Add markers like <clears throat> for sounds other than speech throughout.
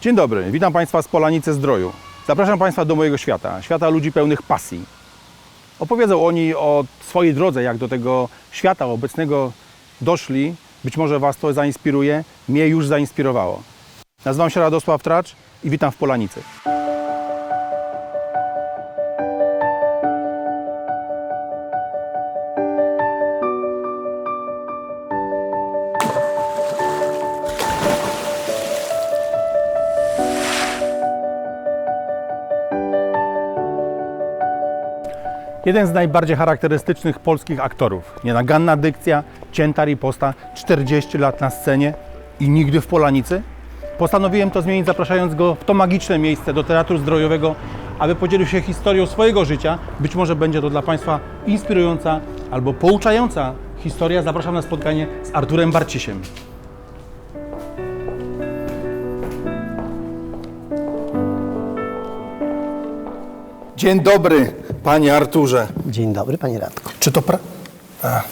Dzień dobry, witam Państwa z Polanicy Zdroju. Zapraszam Państwa do mojego świata, świata ludzi pełnych pasji. Opowiedzą oni o swojej drodze, jak do tego świata obecnego doszli. Być może Was to zainspiruje, mnie już zainspirowało. Nazywam się Radosław Tracz i witam w Polanicy. Jeden z najbardziej charakterystycznych polskich aktorów. Nienaganna dykcja, cięta riposta, 40 lat na scenie i nigdy w Polanicy. Postanowiłem to zmienić, zapraszając go w to magiczne miejsce do Teatru Zdrojowego, aby podzielił się historią swojego życia. Być może będzie to dla Państwa inspirująca albo pouczająca historia. Zapraszam na spotkanie z Arturem Barcisiem. Dzień dobry, Panie Arturze. Dzień dobry, panie Radku. Czy to pra... Ach.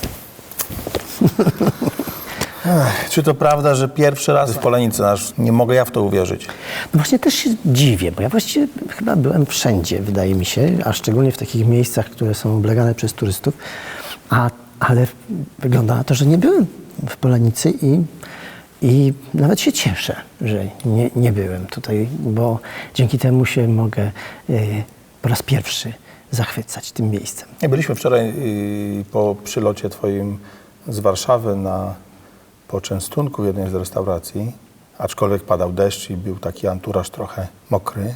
Czy to prawda, że pierwszy raz w Polenicy nasz, nie mogę ja w to uwierzyć. No właśnie też się dziwię, bo ja właściwie chyba byłem wszędzie, wydaje mi się, a szczególnie w takich miejscach, które są oblegane przez turystów, a, ale wygląda na to, że nie byłem w Polanicy i, i nawet się cieszę, że nie, nie byłem tutaj, bo dzięki temu się mogę y, po raz pierwszy zachwycać tym miejscem. Byliśmy wczoraj y, po przylocie twoim z Warszawy na poczęstunku w jednej z restauracji, aczkolwiek padał deszcz i był taki anturaż trochę mokry,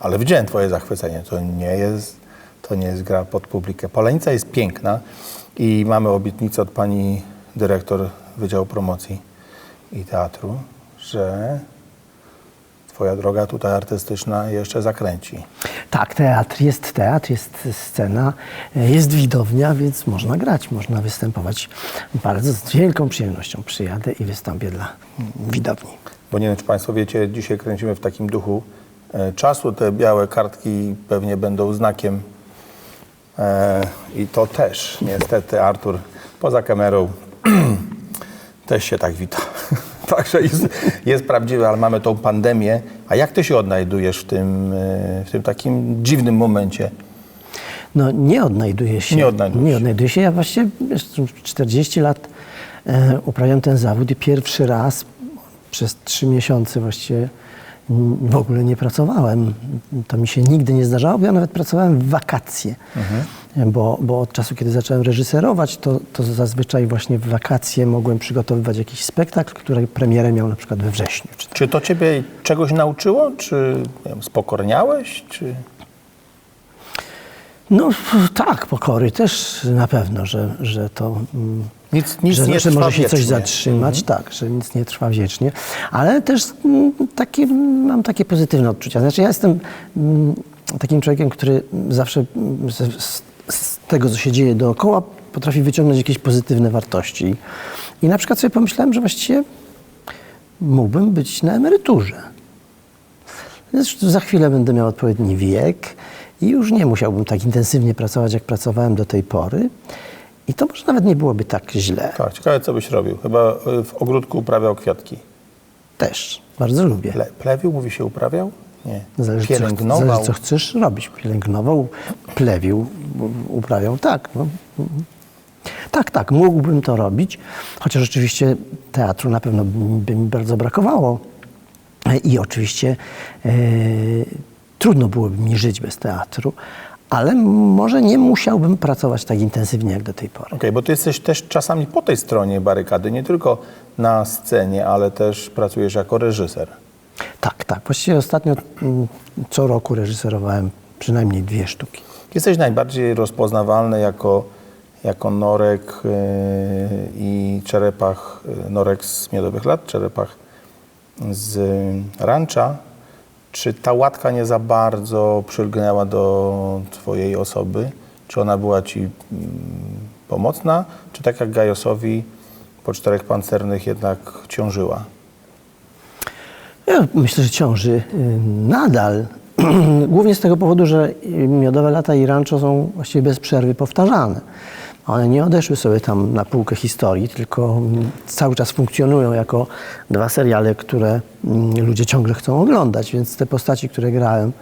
ale widziałem twoje zachwycenie. To nie jest, to nie jest gra pod publikę. Polenica jest piękna i mamy obietnicę od pani dyrektor Wydziału Promocji i Teatru, że twoja droga tutaj artystyczna jeszcze zakręci. Tak, teatr jest teatr, jest scena, e, jest widownia, więc można grać, można występować. Bardzo z wielką przyjemnością przyjadę i wystąpię dla widowni. Bo nie wiem, czy Państwo wiecie, dzisiaj kręcimy w takim duchu e, czasu. Te białe kartki pewnie będą znakiem. E, I to też, niestety, Artur poza kamerą <clears throat> też się tak wita. <laughs> Także jest, jest prawdziwy, ale mamy tą pandemię. A jak Ty się odnajdujesz w tym, e, w tym takim dziwnym momencie? No nie odnajduję się. Nie odnajdujesz Nie się. odnajduję się. Ja wiesz, 40 lat e, uprawiam ten zawód i pierwszy raz przez trzy miesiące właściwie w ogóle nie pracowałem. To mi się nigdy nie zdarzało, bo ja nawet pracowałem w wakacje. Bo, bo od czasu, kiedy zacząłem reżyserować, to, to zazwyczaj właśnie w wakacje mogłem przygotowywać jakiś spektakl, który premierę miał na przykład we wrześniu. Czy Czy to Ciebie czegoś nauczyło? Czy wiem, spokorniałeś? Czy... No tak, pokory też na pewno, że, że to. mm, Nic- nic że, nie że może się coś zatrzymać, tak, że nic nie trwa wiecznie, ale też mm, takie, mam takie pozytywne odczucia. Znaczy, ja jestem mm, takim człowiekiem, który zawsze mm, z, tego, co się dzieje dookoła, potrafi wyciągnąć jakieś pozytywne wartości. I na przykład sobie pomyślałem, że właściwie mógłbym być na emeryturze. Zresztą za chwilę będę miał odpowiedni wiek i już nie musiałbym tak intensywnie pracować, jak pracowałem do tej pory. I to może nawet nie byłoby tak źle. Tak, ciekawe co byś robił. Chyba y, w ogródku uprawiał kwiatki. Też. Bardzo lubię. Ple, plewił, mówi się uprawiał? Nie. Zależy co, Pielęgnował. zależy, co chcesz robić. Pielęgnował, plewił, uprawiał. Tak. No. Tak, tak, mógłbym to robić, chociaż oczywiście teatru na pewno by mi bardzo brakowało. I oczywiście e, trudno byłoby mi żyć bez teatru, ale może nie musiałbym pracować tak intensywnie jak do tej pory. Okej, bo ty jesteś też czasami po tej stronie barykady, nie tylko na scenie, ale też pracujesz jako reżyser. Tak, tak. Właściwie ostatnio mm, co roku reżyserowałem przynajmniej dwie sztuki. Jesteś najbardziej rozpoznawalny jako, jako Norek yy, i Czerepach, yy, Norek z Miodowych Lat, Czerepach z Rancza. Czy ta łatka nie za bardzo przylgnęła do twojej osoby? Czy ona była ci mm, pomocna? Czy tak jak Gajosowi po czterech pancernych jednak ciążyła? Ja myślę, że ciąży y, nadal. <clears throat> Głównie z tego powodu, że y, miodowe lata i rancho są właściwie bez przerwy powtarzane. One nie odeszły sobie tam na półkę historii, tylko mm, cały czas funkcjonują jako dwa seriale, które mm, ludzie ciągle chcą oglądać. Więc te postaci, które grałem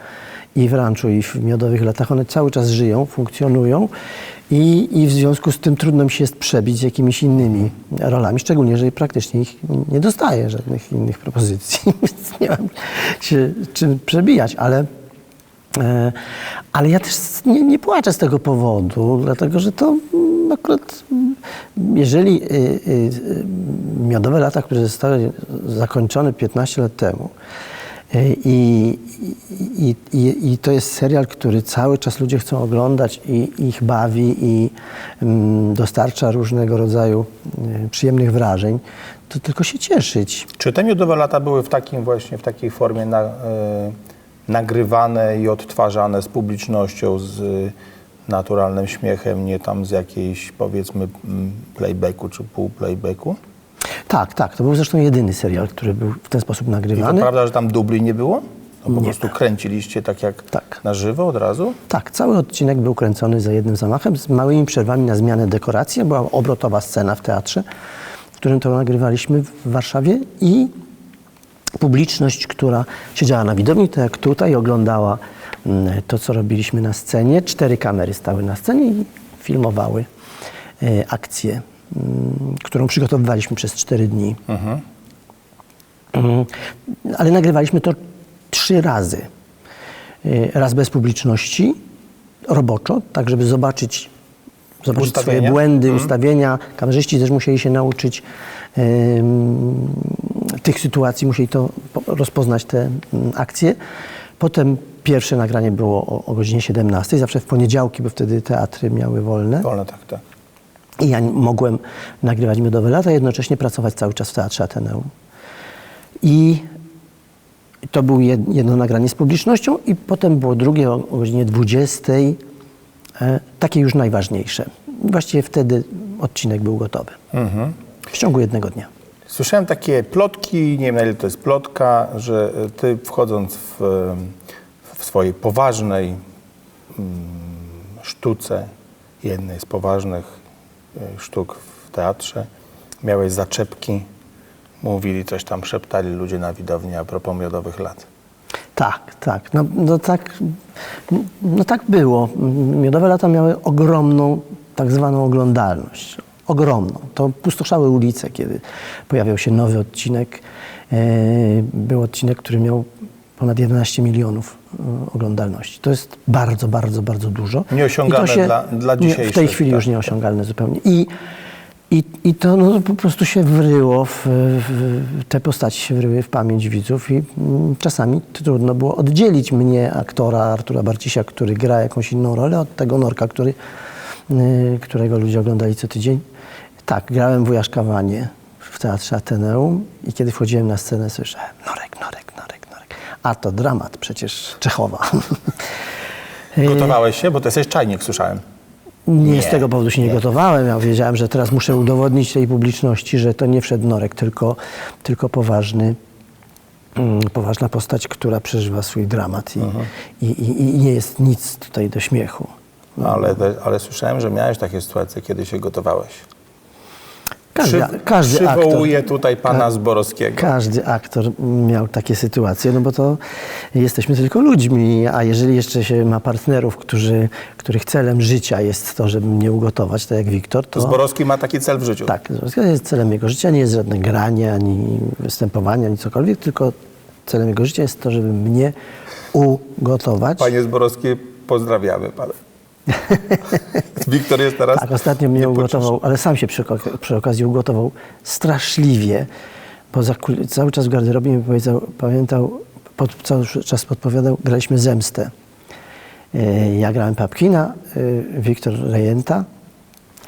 i w Ranczu, i w Miodowych Latach, one cały czas żyją, funkcjonują i, i w związku z tym trudno mi się jest przebić z jakimiś innymi rolami, szczególnie, że praktycznie ich nie dostaję, żadnych innych propozycji, <laughs> więc nie mam się czym przebijać, ale E, Ale ja też nie, nie płaczę z tego powodu, dlatego że to akurat, jeżeli y, y, y, Miodowe Lata, które zostały zakończone 15 lat temu i, i, i, i to jest serial, który cały czas ludzie chcą oglądać i ich bawi i mm, dostarcza różnego rodzaju y, przyjemnych wrażeń, to tylko się cieszyć. Czy te miodowe lata były w takim właśnie, w takiej formie na, e, nagrywane i odtwarzane z publicznością, z e, naturalnym śmiechem, nie tam z jakiejś powiedzmy playbacku czy półplaybacku? Tak, tak. To był zresztą jedyny serial, który był w ten sposób I to nagrywany. prawda, że tam dubli nie było? No po Nie. prostu kręciliście tak jak Tak. na żywo od razu? Tak, cały odcinek był kręcony za jednym zamachem, z małymi przerwami na zmianę dekoracji. Była obrotowa scena w teatrze, w którym to nagrywaliśmy w Warszawie i publiczność, która siedziała na widowni, tak jak tutaj, oglądała mm, to, co robiliśmy na scenie. Cztery kamery stały na scenie i filmowały e, akcję, którą przygotowywaliśmy przez cztery dni. Mm, Ale nagrywaliśmy to trzy razy. Y, Raz bez publiczności, roboczo, tak żeby zobaczyć, zobaczyć swoje Ustawienia? błędy, ustawienia. Kamerzyści też musieli się nauczyć tych sytuacji, musieli to po- rozpoznać te mm, akcje. Potem pierwsze nagranie było o, o godzinie 17, zawsze w poniedziałki, bo wtedy teatry miały wolne. Wolne tak, tak. I ja mogłem nagrywać Miodowe Lata, jednocześnie pracować cały czas w Teatrze Ateneum. I to było jed- jedno nagranie z publicznością i potem było drugie o, godzinie 20, e, takie już najważniejsze. Właściwie wtedy odcinek był gotowy. W ciągu jednego dnia. Słyszałem takie plotki, nie wiem na ile to jest plotka, że e, ty wchodząc w, e, w swojej poważnej mm, sztuce, jednej z poważnych sztuk w teatrze, miałeś zaczepki, mówili coś tam, szeptali ludzie na widowni a propos miodowych lat. Tak, tak. No, no tak, no tak było. Miodowe lata miały ogromną tak zwaną oglądalność. Ogromną. To pustoszały ulice, kiedy pojawiał się nowy odcinek. E, Był odcinek, który miał ponad 11 milionów e, oglądalności. To jest bardzo, bardzo, bardzo dużo. Nieosiągalne I to dla- dla nie, W tej dzisiejszych, chwili tak, już nieosiągalne zupełnie. I, i, I to no, po prostu się wryło, w, w, te postaci się wryły w pamięć widzów i mm, czasami trudno było oddzielić mnie, aktora Artura Barcisia, który gra jakąś inną rolę, od tego Norka, który, y, którego ludzie oglądali co tydzień. Tak, grałem wuja Szkawanie w Teatrze Ateneum i kiedy wchodziłem na scenę słyszałem Norek, Norek. A to dramat przecież Czechowa. <laughs> Gotowałeś się? Bo to jesteś czajnik, słyszałem. Nie, Nie, z tego powodu się nie, gotowałem. Ja wiedziałem, że teraz muszę udowodnić tej publiczności, że to nie wszedł Norek, tylko, tylko poważny, mm, poważna postać, która przeżywa swój dramat i, i, i, i nie jest nic tutaj do śmiechu. Ale, ale słyszałem, że miałeś takie sytuacje, kiedy się gotowałeś. Każdy, Przy, każdy aktor, przywołuję tutaj pana Zborowskiego. każdy aktor miał takie sytuacje, no bo to jesteśmy tylko ludźmi, a jeżeli jeszcze się ma partnerów, którzy, których celem życia jest to, żeby mnie ugotować, tak jak Wiktor, to... Zborowski ma taki cel w życiu. Tak, to jest celem jego życia, nie jest żadne granie, ani występowanie, ani cokolwiek, tylko celem jego życia jest to, żeby mnie ugotować. Panie Zborowski, pozdrawiamy pana. <laughs> Wiktor jest teraz... Tak, ostatnio mnie nie ugotował, ale sam się przy, przy okazji ugotował straszliwie, bo za, cały czas w garderobie mi powiedział, pamiętał, pod, cały czas podpowiadał, graliśmy Zemstę. E, Ja grałem Papkina, e, Wiktor Rejenta.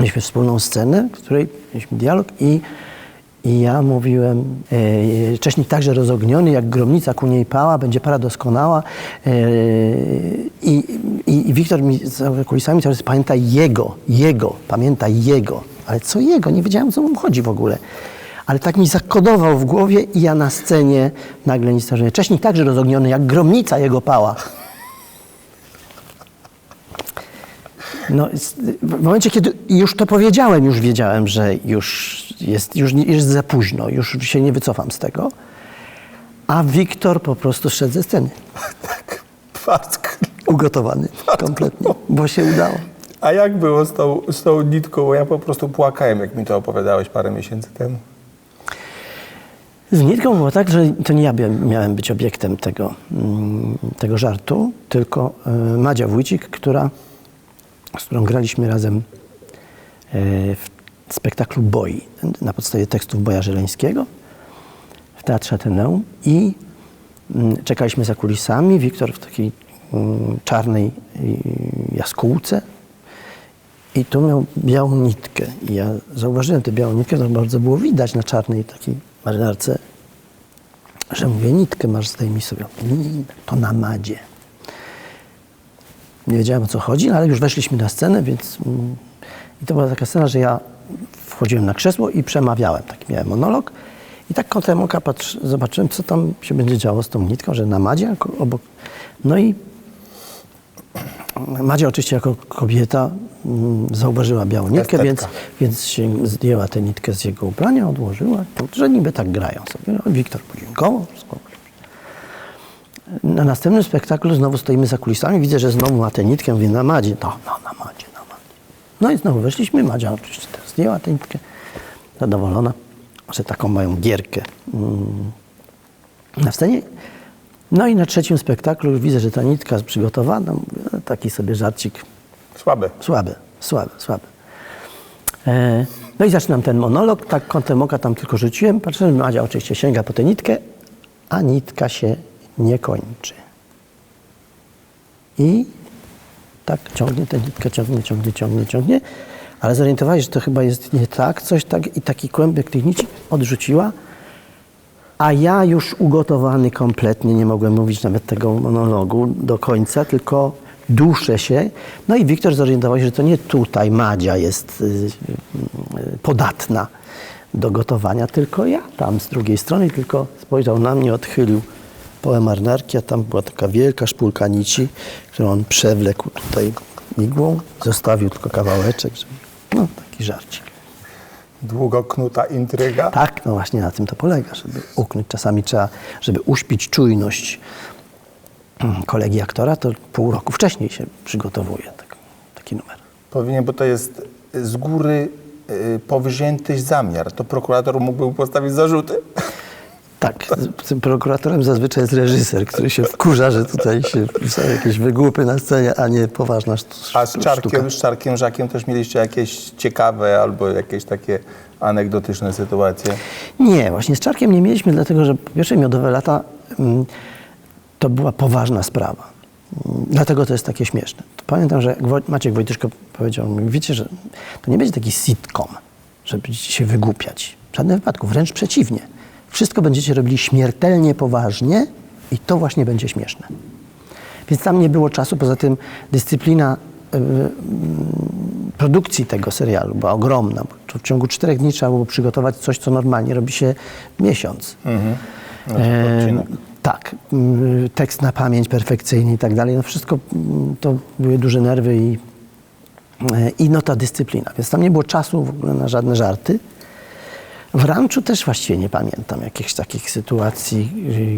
Mieliśmy wspólną scenę, w której mieliśmy dialog i, i ja mówiłem, e, Cześnik także rozogniony, jak gromnica ku niej pała, będzie para doskonała. E, I, i, I Wiktor mi za kulisami cały czas jego, jego, pamiętaj jego. Ale co jego? Nie wiedziałem, co mu chodzi w ogóle. Ale tak mi zakodował w głowie i ja na scenie nagle nic nie Cześnik także rozogniony, jak gromnica jego pała. No, w momencie, kiedy już to powiedziałem, już wiedziałem, że już jest, już jest za późno, już się nie wycofam z tego. A Wiktor po prostu szedł ze sceny. <laughs> Tak. Ugotowany <laughs> kompletnie, bo się udało. A jak było z tą, z tą nitką? Bo ja po prostu płakałem, jak mi to opowiadałeś parę miesięcy temu. Z nitką było tak, że to nie ja miałem być obiektem tego, mm, tego żartu, tylko e, Madzia Wójcik, która, z którą graliśmy razem e, w spektaklu Boi na podstawie tekstów Boja Żeleńskiego w Teatrze Ateneum i mm, czekaliśmy za kulisami. Wiktor w takiej mm, czarnej jaskółce i tu miał białą nitkę. I ja zauważyłem tę białą nitkę, to bardzo było widać na czarnej takiej marynarce, że mówię, nitkę masz, zdejmij sobie. To na madzie. Nie wiedziałem o co chodzi, ale już weszliśmy na scenę, więc mm, i to była taka scena, że ja wchodziłem na krzesło i przemawiałem, taki miałem monolog i tak kątem oka patrzy, zobaczyłem, co tam się będzie działo z tą nitką, że na madzie obok. No i Madzia oczywiście jako kobieta mm, zauważyła białą nitkę, więc, więc się zdjęła tę nitkę z jego ubrania, odłożyła, że niby tak grają sobie. No, Wiktor podziękował, wszystko. Na następnym spektaklu znowu stoimy za kulisami, widzę, że znowu ma tę nitkę, mówię na Madzie, no, no, na Madzie, na Madzie. No i znowu weszliśmy, Madzia oczywiście też zdjęła tę nitkę, zadowolona, że taką mają gierkę mm, na scenie. No i na trzecim spektaklu już widzę, że ta nitka jest przygotowana, mówię, no, taki sobie żarcik Słabe. Słaby, słaby, słaby. E, no i zaczynam ten monolog, tak kątem oka tam tylko rzuciłem, patrzę, Madzia oczywiście sięga po tę nitkę, a nitka się nie kończy. I tak ciągnie tę nitkę, ciągnie, ciągnie, ciągnie, ciągnie, ale zorientowała się, że to chyba jest nie tak, coś tak i taki kłębek tych nici odrzuciła, a ja już ugotowany kompletnie, nie mogłem mówić nawet tego monologu do końca, tylko duszę się. No i Wiktor zorientował się, że to nie tutaj Madzia jest y, y, podatna do gotowania, tylko ja tam z drugiej strony, tylko spojrzał na mnie, odchylił połę marynarki, a tam była taka wielka szpulka nici, którą on przewlekł tutaj igłą, zostawił tylko kawałeczek, żeby, taki żarcik. Długo knuta intryga. Tak, no właśnie na tym to polega, żeby uknąć. Czasami trzeba, żeby uśpić czujność kolegi aktora, to pół roku wcześniej się przygotowuje tak, taki numer. Powinien, bo to jest z góry y, powzięty zamiar. To prokurator mógłby postawić zarzuty. Tak, z- tym prokuratorem zazwyczaj jest reżyser, który się wkurza, że tutaj się są jakieś wygłupy na scenie, a nie poważna sztu- A z sztuka. Czarkiem, z Czarkiem Żakiem też mieliście jakieś ciekawe albo jakieś takie anegdotyczne sytuacje? Nie, właśnie z Czarkiem nie mieliśmy, dlatego że pierwsze miodowe lata mm, to była poważna sprawa. Mm, Dlatego to jest takie śmieszne. To pamiętam, że Maciek Wojtyszko powiedział mi, wiecie, że to nie będzie taki sitcom, że będziecie się wygłupiać. W żadnym wypadku, wręcz przeciwnie. Wszystko będziecie robili śmiertelnie poważnie i to właśnie będzie śmieszne. Więc tam nie było czasu, poza tym dyscyplina y, mm, produkcji tego serialu była ogromna. bo W ciągu czterech dni trzeba było przygotować coś, co normalnie robi się miesiąc. E, odcinek. tak, tekst na pamięć perfekcyjny i tak dalej. No wszystko to były duże nerwy i, e, i no ta dyscyplina. Więc tam nie było czasu w ogóle na żadne żarty. W ranczu też właściwie nie pamiętam jakichś takich sytuacji,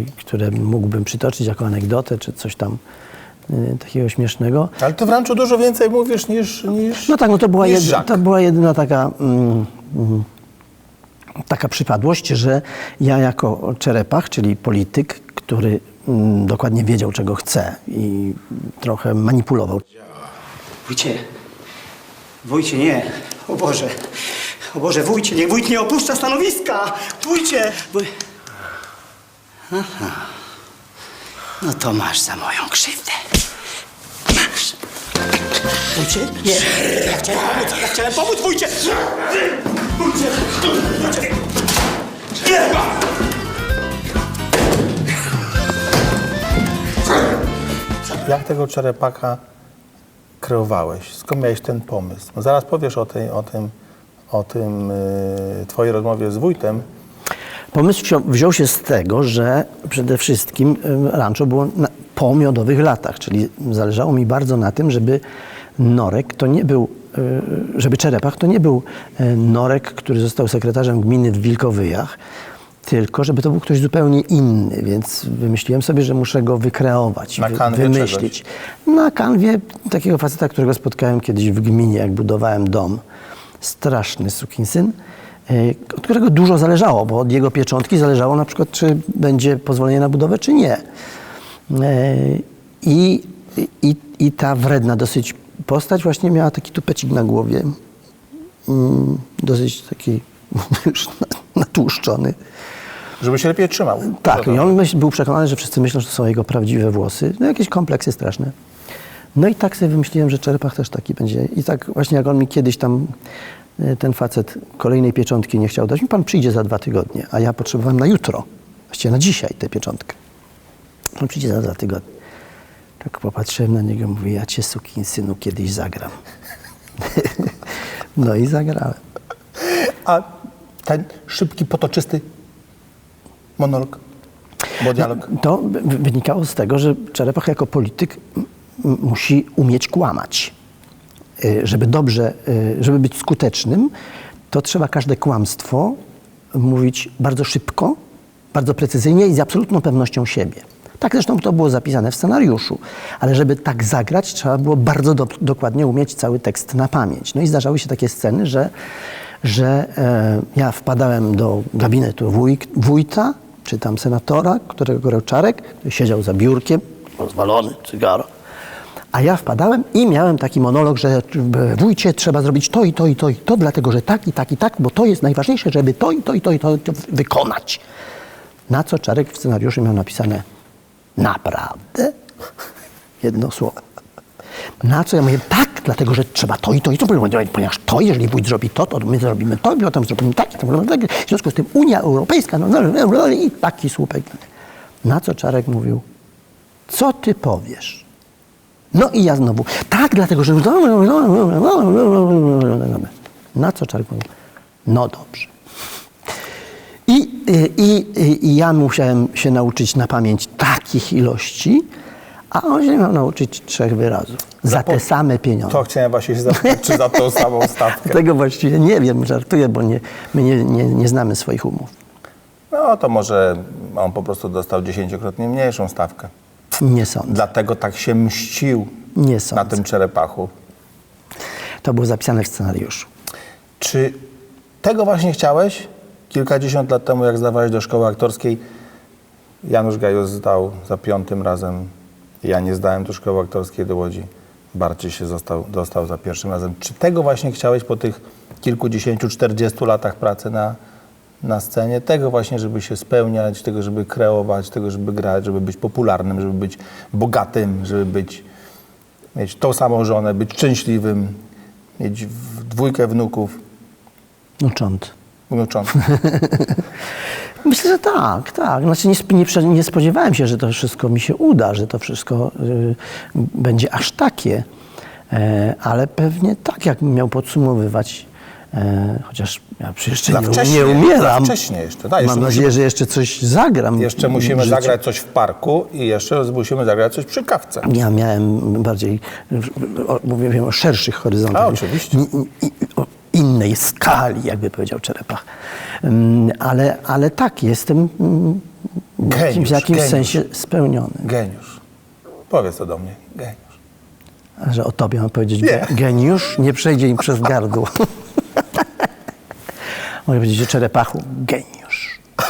y, które mógłbym przytoczyć jako anegdotę, czy coś tam y, takiego śmiesznego. Ale ty w ranczu dużo więcej mówisz niż, niż No tak, no to była, jed, to była jedyna taka, mm, mm, taka przypadłość, że ja jako czerepach, czyli polityk, który mm, dokładnie wiedział, czego chce i trochę manipulował. Wójcie, wójcie, nie. O Boże, o Boże, wójcie, niech wójt nie opuszcza stanowiska. Wójcie. Wój... Aha. No to masz za moją krzywdę. Masz. Wójcie? Nie. Ja chciałem pomóc, ja chciałem pomóc, wójcie. Wójcie, wójcie. Nie. Jak tego czerepaka kreowałeś? Skąd miałeś ten pomysł? No zaraz powiesz o, tej, o tym, o tym y, twojej rozmowie z wójtem. Pomysł wziął, się z tego, że przede wszystkim em, rancho było na, po miodowych latach, czyli zależało mi bardzo na tym, żeby Norek to nie był, y, żeby Czerepach to nie był y, Norek, który został sekretarzem gminy w Wilkowyjach, tylko żeby to był ktoś zupełnie inny, więc wymyśliłem sobie, że muszę go wykreować, wy- wymyślić. Na kanwie takiego faceta, którego spotkałem kiedyś w gminie, jak budowałem dom. Straszny sukinsyn, y, od którego dużo zależało, bo od jego pieczątki zależało na przykład, czy będzie pozwolenie na budowę, czy nie. Y, I, i, I ta wredna dosyć postać właśnie miała taki tupecik na głowie. Mm, dosyć taki <laughs> już na- natłuszczony. Żeby się lepiej trzymał. Tak, To i on był przekonany, że wszyscy myślą, że to są jego prawdziwe włosy. No jakieś kompleksy straszne. No i tak sobie wymyśliłem, że Czerepach też taki będzie. I tak właśnie jak on mi kiedyś tam, e, ten facet kolejnej pieczątki nie chciał dać, mi pan przyjdzie za dwa tygodnie, a ja potrzebowałem na jutro, właściwie na dzisiaj tę pieczątkę. On przyjdzie za dwa tygodnie. Tak popatrzyłem na niego, mówię, ja cię synu kiedyś zagram. <laughs> no i zagrałem. A ten szybki, potoczysty monolog, bo dialog. To wy- wynikało z tego, że Czerepach jako polityk musi umieć kłamać. Y, Żeby dobrze, y, żeby być skutecznym, to trzeba każde kłamstwo mówić bardzo szybko, bardzo precyzyjnie i z absolutną pewnością siebie. Tak zresztą to było zapisane w scenariuszu, ale żeby tak zagrać, trzeba było bardzo do, dokładnie umieć cały tekst na pamięć. No i zdarzały się takie sceny, że, że e, ja wpadałem do gabinetu wuj, wójta, czy tam senatora, którego Czarek, który siedział za biurkiem, rozwalony, cygaro. A ja wpadałem i miałem taki monolog, że w wójcie trzeba zrobić to i to i to i to, dlatego że tak i tak i tak, bo to jest najważniejsze, żeby to i to i to i to, wykonać. Na co Czarek w scenariuszu miał napisane naprawdę? <laughs> Jedno słowo. Na co ja mówię, tak, dlatego że trzeba to i to i to, ponieważ to, jeżeli wójt zrobi to, to my zrobimy to, potem zrobimy tak, i to, tak. w związku z tym Unia Europejska, no, no, no, i taki słupek. Na co Czarek mówił, co ty powiesz? No i ja znowu, tak, dlatego że... Na co Czarek mówił, no dobrze. I, i, i, ja musiałem się nauczyć na pamięć takich ilości, a on się miał nauczyć trzech wyrazów. Za te same pieniądze. To chciałem właśnie się zapytać, czy za tą samą stawkę. Tego właściwie nie wiem, żartuję, bo nie, my nie, nie, nie znamy swoich umów. No to może on po prostu dostał dziesięciokrotnie mniejszą stawkę. Nie sądzę. Dlatego tak się mścił Nie na sądzę. tym czerepachu. To było zapisane w scenariuszu. Czy tego właśnie chciałeś? Kilkadziesiąt lat temu, jak zdawałeś do szkoły aktorskiej, Janusz Gajos zdał za piątym razem. Ja nie zdałem do szkoły aktorskiej do Łodzi. Bardziej się został, dostał za pierwszym razem. Czy tego właśnie chciałeś po tych kilkudziesięciu, czterdziestu latach pracy na, na scenie? Tego właśnie, żeby się spełniać, tego, żeby kreować, tego, żeby grać, żeby być popularnym, żeby być bogatym, żeby być, mieć tą samą żonę, być szczęśliwym, mieć dwójkę wnuków, Nucząc. wnucząt. <laughs> Myślę, że tak, tak. Znaczy nie, nie, nie spodziewałem się, że to wszystko mi się uda, że to wszystko y, będzie aż takie. E, ale pewnie tak, jakbym miał podsumowywać, e, chociaż ja przecież jeszcze nie, nie umieram. za wcześnie jeszcze, tak, jeszcze Mam nadzieję, że jeszcze coś zagram. Jeszcze musimy zagrać coś w parku i jeszcze musimy zagrać coś przy kawce. Ja miałem bardziej, o- mówię o szerszych horyzontach. A, oczywiście. I- i- o innej skali, jakby powiedział Czerepach. Mm, Ale, ale tak, jestem mm, w jakimś, Geniusz, w jakimś geniusz. sensie spełniony. Geniusz. Powiedz to do mnie. Geniusz. Że o tobie mam powiedzieć Nie. ge- geniusz, nie przejdzie im przez gardło. <laughs> Mogę powiedzieć o Czerepachu, geniusz. <laughs>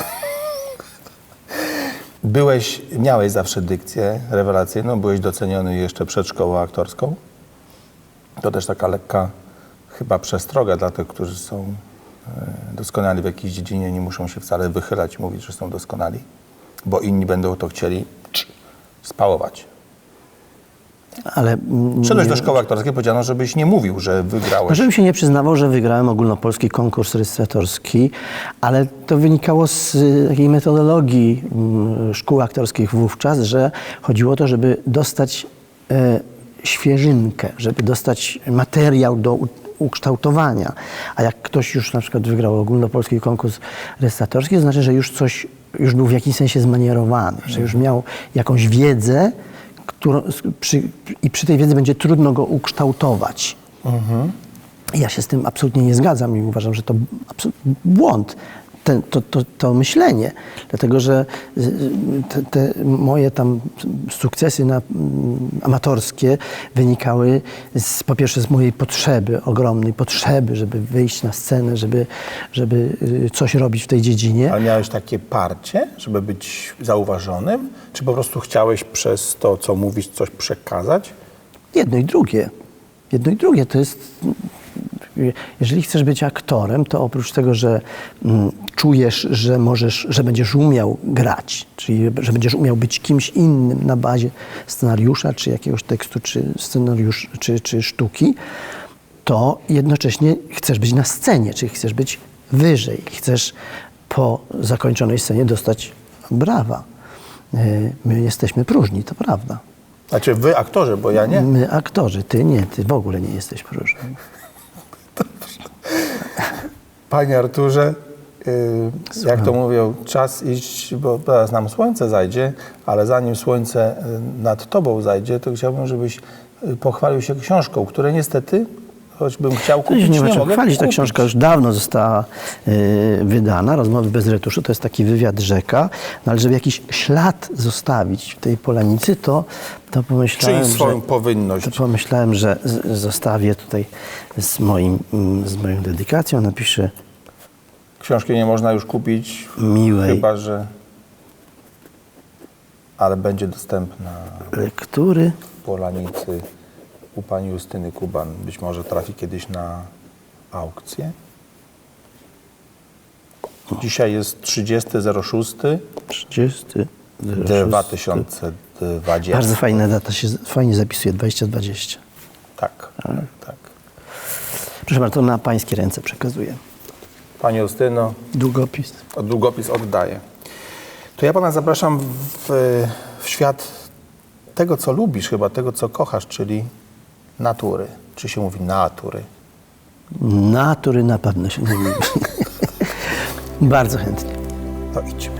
Byłeś, miałeś zawsze dykcję rewelacyjną, byłeś doceniony jeszcze przed szkołą aktorską. To też taka lekka chyba przestroga dla tych, którzy są e, doskonali w jakiejś dziedzinie, nie muszą się wcale wychylać mówić, że są doskonali, bo inni będą to chcieli spałować. Ale mm, Wszedłeś nie- do szkoły aktorskiej, powiedziano, żebyś nie mówił, że wygrałeś. Żebym się nie przyznawał, że wygrałem ogólnopolski konkurs rejestratorski, ale to wynikało z y, takiej metodologii mm, szkół aktorskich wówczas, że chodziło o to, żeby dostać e, świeżynkę, żeby dostać materiał do ukształtowania. A jak ktoś już na przykład wygrał ogólnopolski konkurs rejestratorski, to znaczy, że już coś, już był w jakimś sensie zmanierowany, że już miał jakąś wiedzę, którą, przy, i przy tej wiedzy będzie trudno go ukształtować. Ja się z tym absolutnie nie zgadzam i uważam, że to błąd, te, to, to, to myślenie. Dlatego, że y, te, te moje tam sukcesy na, mm, amatorskie wynikały z, po pierwsze z mojej potrzeby, ogromnej potrzeby, żeby wyjść na scenę, żeby, żeby y, coś robić w tej dziedzinie. Ale miałeś takie parcie, żeby być zauważonym? Czy po prostu chciałeś przez to, co mówisz, coś przekazać? Jedno i drugie. Jedno i drugie to jest. Jeżeli chcesz być aktorem, to oprócz tego, że mm, czujesz, że możesz, że będziesz umiał grać, czyli że będziesz umiał być kimś innym na bazie scenariusza, czy jakiegoś tekstu, czy scenariusz, czy, czy sztuki, to jednocześnie chcesz być na scenie, czyli chcesz być wyżej, chcesz po zakończonej scenie dostać brawa. Yy, My jesteśmy próżni, to prawda. Znaczy wy, aktorzy, bo ja nie. My aktorzy, ty nie, ty w ogóle nie jesteś próżny. Panie Arturze, y, jak to mówią, czas iść, bo teraz nam słońce zajdzie, ale zanim słońce y, nad tobą zajdzie, to chciałbym, żebyś y, pochwalił się książką, której niestety, choćbym chciał kupić, się nie czym mogę chwalić. Ta kupić. książka już dawno została y, wydana. Rozmowy bez retuszu to jest taki wywiad rzeka. No, ale żeby jakiś ślad zostawić w tej polanicy, to, to pomyślałem, Czyli swoją że, powinność. to pomyślałem, że z, zostawię tutaj z, moim, z moją dedykacją. Napiszę Książki nie można już kupić, miłej chyba że... Ale będzie dostępna lektury. Polanicy u pani Justyny Kuban. Być może trafi kiedyś na aukcję. Dzisiaj jest 30.06. 30. 2020. Bardzo fajna data się fajnie zapisuje, 2020. Tak, tak. Proszę bardzo, to na pańskie ręce przekazuję. Pani Justyno, Długopis. długopis oddaję. To ja pana zapraszam w, w świat tego, co lubisz, chyba tego, co kochasz, czyli natury. Czy się mówi natury? Natury na pewno się nie lubi. <laughs> Bardzo chętnie. To idźmy.